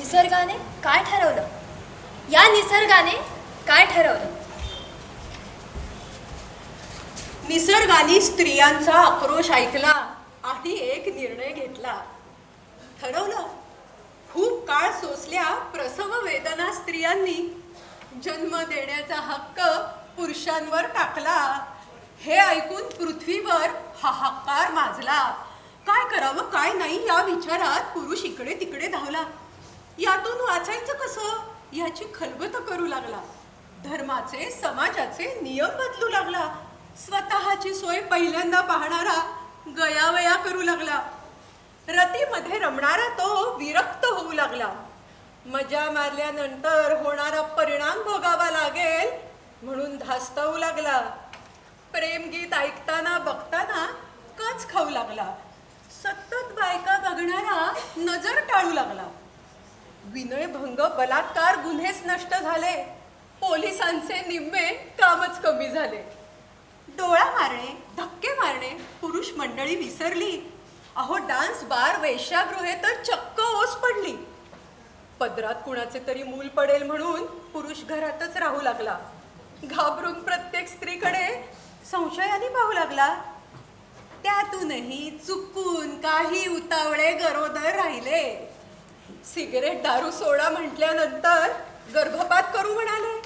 निसर्गाने काय ठरवलं? या निसर्गाने काय ठरवलं? निसर्गाने स्त्रियांचा आक्रोश ऐकला आणि एक निर्णय घेतला. ठरवलं खूप काळ सोसल्या प्रसव वेदना स्त्रियांनी जन्म देण्याचा हक्क पुरुषांवर टाकला. हे ऐकून पृथ्वीवर हाहाकार माजला. काय करावं काय नाही या विचारात पुरुष इकडे तिकडे धावला. यातून वाचायचं कसं? याची खलबत करू लागला. धर्माचे समाजाचे नियम बदलू लागला. स्वतःची सोय पहिल्यांदा पाहणारा गयावया करू लागला. रतीमध्ये रमणारा तो विरक्त होऊ लागला. मजा मारल्यानंतर होणारा परिणाम भोगावा लागेल म्हणून धास्तावू लागला. प्रेमगीत ऐकताना बघताना कच खाऊ लागला. सतत बायका बघणारा नजर टाळू लागला. विनयभंग बलात्कार गुन्हेच नष्ट झाले. पोलिसांचे निम्मे कामच कमी झाले. डोळा मारणे धक्के मारणे पुरुष मंडळी विसरली. अहो डान्स बार वेश्यागृहे तर चक्क ओस पडली. पदरात कुणाचे तरी मूल पडेल म्हणून पुरुष घरातच राहू लागला. घाबरून प्रत्येक स्त्रीकडे संशयाने पाहू लागला. त्यातूनही चुकून काही उतावळे गरोदर राहिले. सिगरेट दारू सोडा म्हटल्यानंतर गर्भपात करू म्हणाले.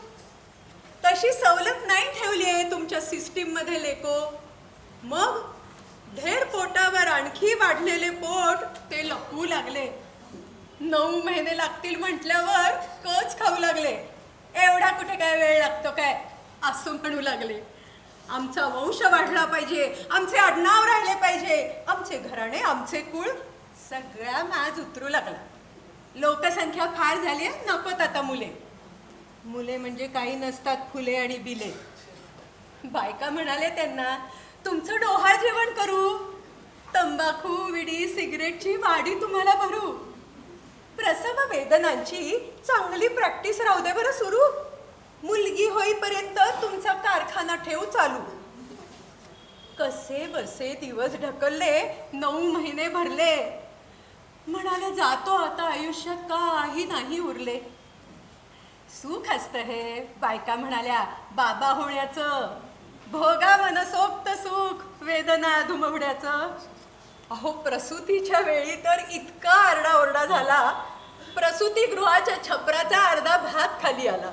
तशी सवलत नाही ठेवली आहे तुमच्या सिस्टीममध्ये लेको. मग ढेर पोटावर आणखी वाढलेले पोट ते लपवू लागले. नऊ महिने लागतील म्हटल्यावर कच खाऊ लागले. एवढा कुठे काय वेळ लागतो काय? असं म्हणू लागले. आमचा वंश वाढला पाहिजे आमचे आडनाव राहिले पाहिजे आमचे घराणे आमचे कुळ सगळ्या माज उतरू लागला. लोकसंख्या फार झाली आहे, नकोत आता मुले. मुले म्हणजे काही नसतात फुले आणि बिले. बायका म्हणाले त्यांना तुमचं डोहाळ जेवण करू. तंबाखू विडी सिगरेटची वाडी तुम्हाला भरू. प्रसव वेदनांची चांगली प्रॅक्टिस राहू दे बरं सुरू. मुलगी होईपर्यंत तुमचा कारखाना ठेवू चालू. कसे बसे दिवस ढकलले नऊ महिने भरले. म्हणाले जातो आयुष्यात काही नाही उरले. सुख असतं हे. बायका म्हणाल्या बाबा होण्याचं भोगा मनसोक्त सुख वेदना धुमवण्याचं अहो प्रसूतीच्या वेळी तर इतका आरडाओरडा झाला. प्रसूती गृहाच्या छपराचा अर्धा भाग खाली आला.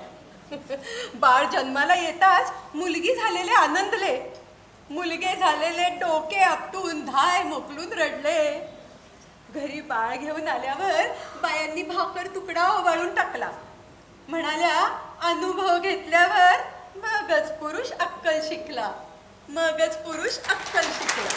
बाळ जन्माला येताच मुलगी झालेले आनंदले. मुलगे झालेले डोके आपटून धाय मोकलून रडले. घरी बाळ घेऊन आल्यावर बायांनी भाकर तुकडा ओवाळून टाकला. म्हणाल्या अनुभव घेतल्यावर मगच पुरुष अक्कल शिकला. मगच पुरुष अक्कल शिकला.